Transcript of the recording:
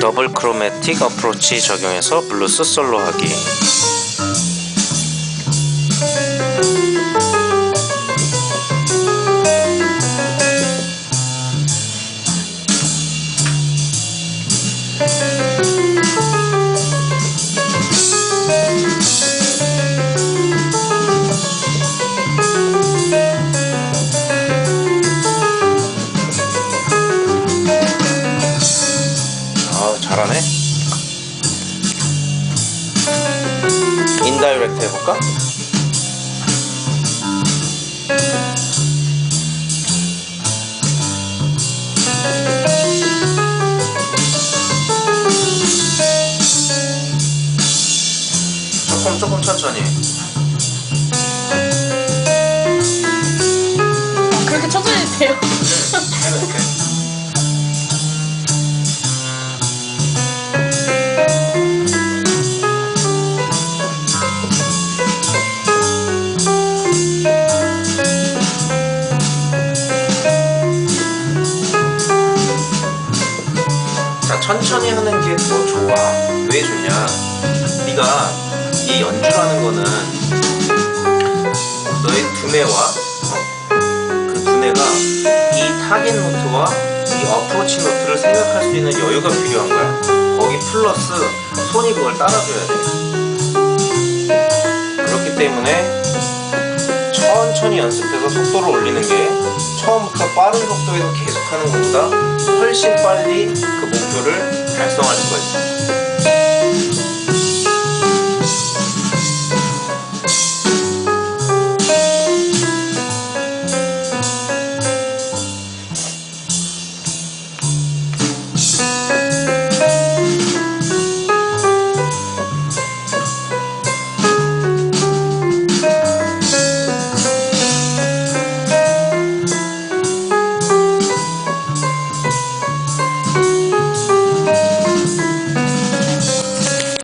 더블 크로매틱 어프로치 적용해서 블루스 솔로 하기 아 잘하네 인다이렉트 해볼까? 조금 조금 천천히 아, 그렇게 천천히 돼요? 이렇게 천천히 하는 게 더 좋아. 왜 좋냐? 네가 이 연주라는 거는 너의 두뇌와 어? 그 두뇌가 이 타겟 노트와 이 어프로치 노트를 생각할 수 있는 여유가 필요한 거야. 거기 플러스 손이 그걸 따라줘야 돼. 그렇기 때문에 천천히 연습해서 속도를 올리는 게 처음부터 빠른 속도에서 계속하는 것보다 훨씬 빨리 그 목표를 달성하는 거예요.